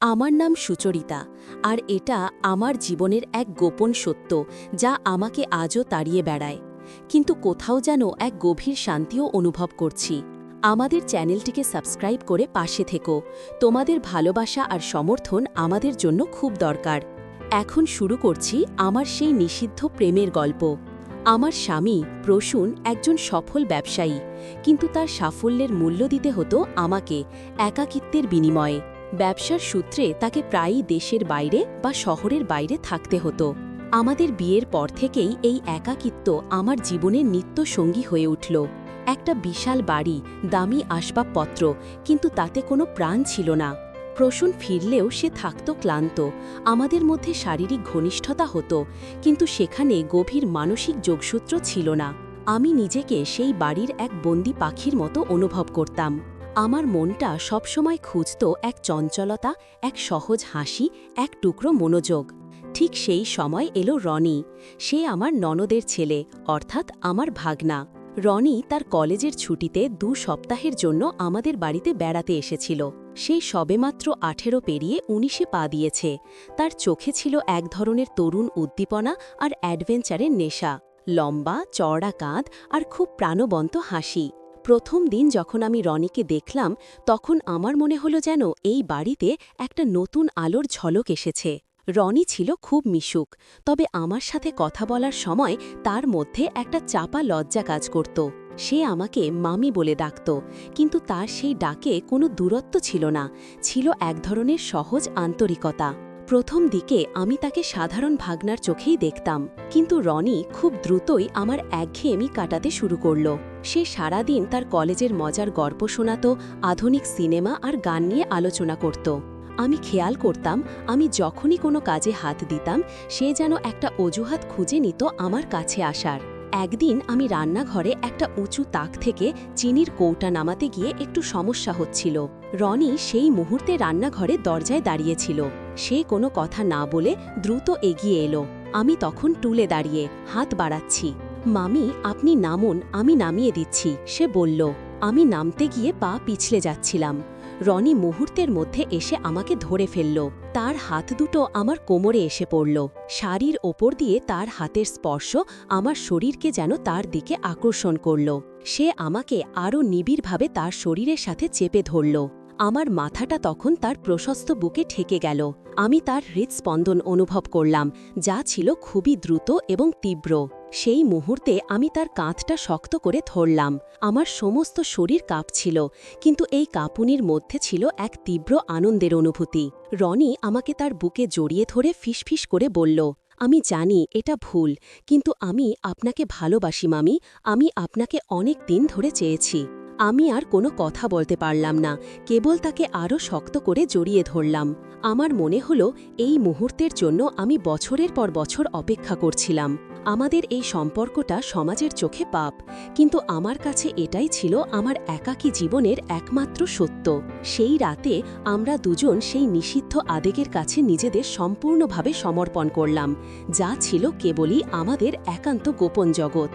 আমার নাম সুচরিতা, আর এটা আমার জীবনের এক গোপন সত্য যা আমাকে আজও তাড়িয়ে বেড়ায়। কিন্তু কোথাও যেন এক গভীর শান্তিও অনুভব করছি। আমাদের চ্যানেলটিকে সাবস্ক্রাইব করে পাশে থেকো। তোমাদের ভালোবাসা আর সমর্থন আমাদের জন্য খুব দরকার। এখন শুরু করছি আমার সেই নিষিদ্ধ প্রেমের গল্প। আমার স্বামী প্রসূন একজন সফল ব্যবসায়ী, কিন্তু তার সাফল্যের মূল্য দিতে হতো আমাকে, একাকিত্বের বিনিময়ে। ব্যবসার সূত্রে তাকে প্রায়ই দেশের বাইরে বা শহরের বাইরে থাকতে হতো। আমাদের বিয়ের পর থেকেই এই একাকিত্ব আমার জীবনের নিত্য সঙ্গী হয়ে উঠল। একটা বিশাল বাড়ি, দামি আসবাবপত্র, কিন্তু তাতে কোনো প্রাণ ছিল না। প্রসূন ফিরলেও সে থাকত ক্লান্ত, আমাদের মধ্যে শারীরিক ঘনিষ্ঠতা হতো, কিন্তু সেখানে গভীর মানসিক যোগসূত্র ছিল না। আমি নিজেকে সেই বাড়ির এক বন্দি পাখির মতো অনুভব করতাম। আমার মনটা সবসময় খুঁজত এক চঞ্চলতা, এক সহজ হাসি, এক টুকরো মনোযোগ। ঠিক সেই সময় এলো রনি। সে আমার ননদের ছেলে, অর্থাৎ আমার ভাগনা। রনি তার কলেজের ছুটিতে দু সপ্তাহের জন্য আমাদের বাড়িতে বেড়াতে এসেছিল। সে সবেমাত্র আঠেরো পেরিয়ে উনিশে পা দিয়েছে। তার চোখে ছিল এক ধরনের তরুণ উদ্দীপনা আর অ্যাডভেঞ্চারের নেশা। লম্বা, চওড়া কাঁধ আর খুব প্রাণবন্ত হাসি। প্রথম দিন যখন আমি রনিকে দেখলাম, তখন আমার মনে হলো যেন এই বাড়িতে একটা নতুন আলোর ঝলক এসেছে। রনি ছিল খুব মিশুক, তবে আমার সাথে কথা বলার সময় তার মধ্যে একটা চাপা লজ্জা কাজ করত। সে আমাকে মামি বলে ডাকত, কিন্তু তার সেই ডাকে কোনো দূরত্ব ছিল না, ছিল এক ধরনের সহজ আন্তরিকতা। প্রথম দিকে আমি তাকে সাধারণ ভাগনার চোখেই দেখতাম, কিন্তু রনি খুব দ্রুতই আমার একঘেয়েমি কাটাতে শুরু করল। সে সারাদিন তার কলেজের মজার গল্প শোনাত, আধুনিক সিনেমা আর গান নিয়ে আলোচনা করত। আমি খেয়াল করতাম, আমি যখনই কোনো কাজে হাত দিতাম, সে যেন একটা অজুহাত খুঁজে নিত আমার কাছে আসার। একদিন আমি রান্নাঘরে একটা উঁচু তাক থেকে চিনির কৌটা নামাতে গিয়ে একটু সমস্যা হচ্ছিল। রনি সেই মুহূর্তে রান্নাঘরে দরজায় দাঁড়িয়েছিল সে কোনো কথা না বলে দ্রুত এগিয়ে এলো। আমি তখন টুলে দাঁড়িয়ে হাত বাড়াচ্ছি। মামি, আপনি নামুন, আমি নামিয়ে দিচ্ছি। সে বলল। আমি নামতে গিয়ে পা পিছলে যাচ্ছিলাম। রনি মুহূর্তের মধ্যে এসে আমাকে ধরে ফেলল। তার হাত দুটো আমার কোমরে এসে পড়ল। শাড়ির ওপর দিয়ে তার হাতের স্পর্শ আমার শরীরকে যেন তার দিকে আকর্ষণ করল। সে আমাকে আরও নিবিড়ভাবে তার শরীরের সাথে চেপে ধরল। আমার মাথাটা তখন তার প্রশস্ত বুকে ঠেকে গেল। আমি তার হৃদস্পন্দন অনুভব করলাম, যা ছিল খুবই দ্রুত এবং তীব্র। সেই মুহূর্তে আমি তার কাঁধটা শক্ত করে ধরলাম। আমার সমস্ত শরীর কাঁপছিল, কিন্তু এই কাঁপুনির মধ্যে ছিল এক তীব্র আনন্দের অনুভূতি। রনি আমাকে তার বুকে জড়িয়ে ধরে ফিসফিস করে বলল, আমি জানি এটা ভুল, কিন্তু আমি আপনাকে ভালোবাসি মামি, আমি আপনাকে অনেক দিন ধরে চেয়েছি। আমি আর কোনো কথা বলতে পারলাম না। কেবল তাকে আরও শক্ত করে জড়িয়ে ধরলাম। আমার মনে হলো, এই মুহূর্তের জন্য আমি বছরের পর বছর অপেক্ষা করছিলাম। আমাদের এই সম্পর্কটা সমাজের চোখে পাপ, কিন্তু আমার কাছে এটাই ছিল আমার একাকী জীবনের একমাত্র সত্য। সেই রাতে আমরা দুজন সেই নিষিদ্ধ আবেগের কাছে নিজেদের সম্পূর্ণভাবে সমর্পণ করলাম, যা ছিল কেবলই আমাদের একান্ত গোপন জগৎ।